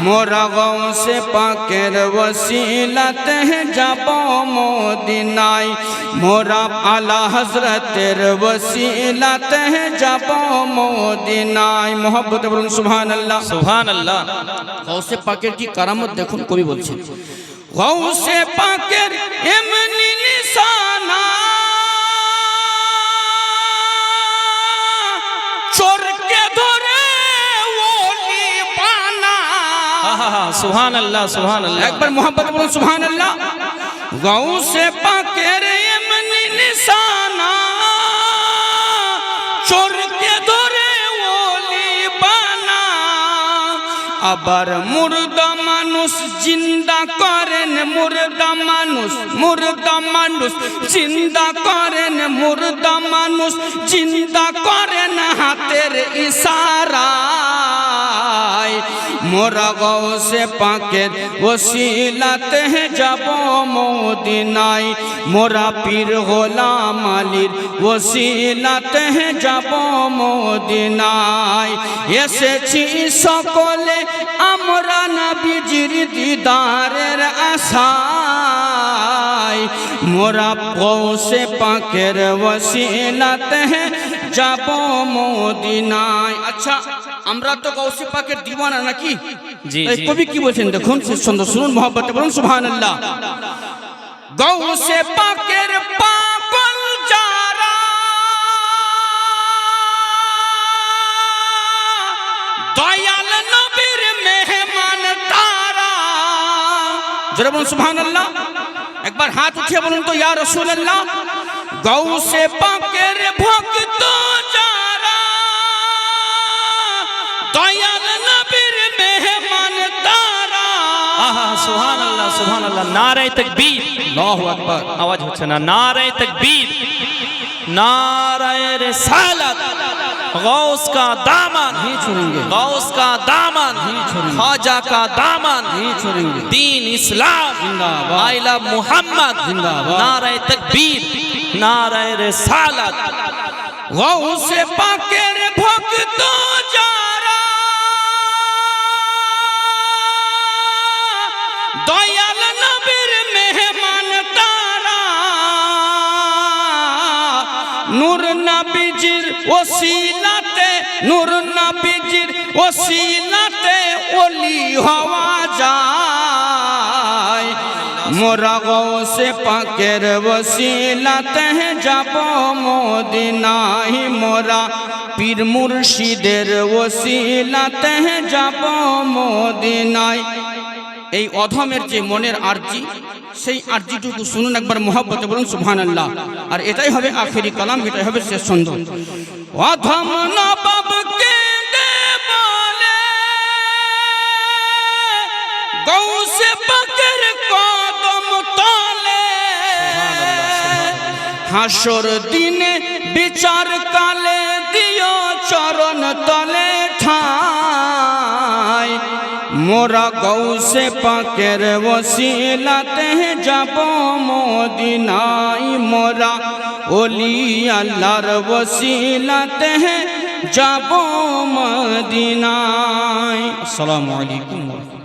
মোরা গৌসে পাকের ওসিলাতে যাব মদিনায় মোরা আলা হজরতের ওসিলাতে যাব মদিনায় মোহব্বত বলুন সুবহানাল্লাহ সুহান আল্লাহ গৌসে পাকের কি কারামত দেখুন কবি বলছেন গৌসে পাকের এমনি সুহান আল্লাহ সুহান আল্লাহ একবার মোহাম্মত বলুন সুবহানাল্লাহ গৌসে পাকের এমনি নিশানা চোরকে ধরে ওলি বানা আবার মুর্দা মানুষ জিন্দা করেন মুর্দা মানুষ মুর্দা মানুষ জিন্দা করেন মুর্দা মানুষ জিন্দা করেন হাতের ইশারায় মোরা গৌসে পাকের ওসিলাতে যাব মদিনায় মোরা পীর গোলাম আলীর ওসিলাতে যাব মদিনায় এসেছি সকলে আমরা নবীজির দিদারের আশায় মোরা গৌসে পাকের ওসিলাতে যাব মদিনায়। আচ্ছা আমরা তো গৌসে পাকের দিওয়ানা নাকি? কবি কি বলছেন? দেখুন সুন্দর শুনুন মহব্বতে বলুন সুবহানাল্লাহ। গৌসে পাকের পাগল যারা দয়াল নবীর মেহমান তারা। জোরে বলুন সুবহানাল্লাহ। একবার হাত উঠিয়ে বলুন তো ইয়া রাসূলুল্লাহ। গৌসে পাকের আহা সুহান আল্লাহ সুহান আল্লাহ নারায় তকবীর আল্লাহু আকবার আওয়াজ হচ্ছে না নারায় তকবীর नाराय रिसालत गौस का दामन नहीं छोड़ेंगे गौस का दामन छोड़ेंगे। ख्वाजा का दामन नहीं छोड़ेंगे दीन इस्लाम जिंदाबाद। आइला मोहम्मद जिंदाबाद। नाराय तकबीर नाराय रिसालत গৌসে পাকের ভক্ত যারা দয়াল নবীর মেহমান তারা, নূর নবীজির ওসিলাতে, নূর নবীজির ওসিলাতে ওলি হওয়া যায়। মোরা গৌসে পাকের ওসিলাতে যাব মদিনাই মোরা পীর মুর্শিদের ওসিলাতে যাব মদিনাই এই অধমের যে মনের আর্জি, সেই আরজিটুকু শুনুন একবার মোহাব্বতে বলুন, সুবহানাল্লাহ। আর এটাই হবে আখেরি কালাম, এটাই হবে শেষ ছন্দ। হাসর দিনে বিচার কালে দিও চরণ তলে। মোরা গৌসে পাকের ওসিলাতে যাব মোদিনাই মোরা ওলি আল্লাহর ওসিলাতে যাব মদিনাই আসসালামু আলাইকুম।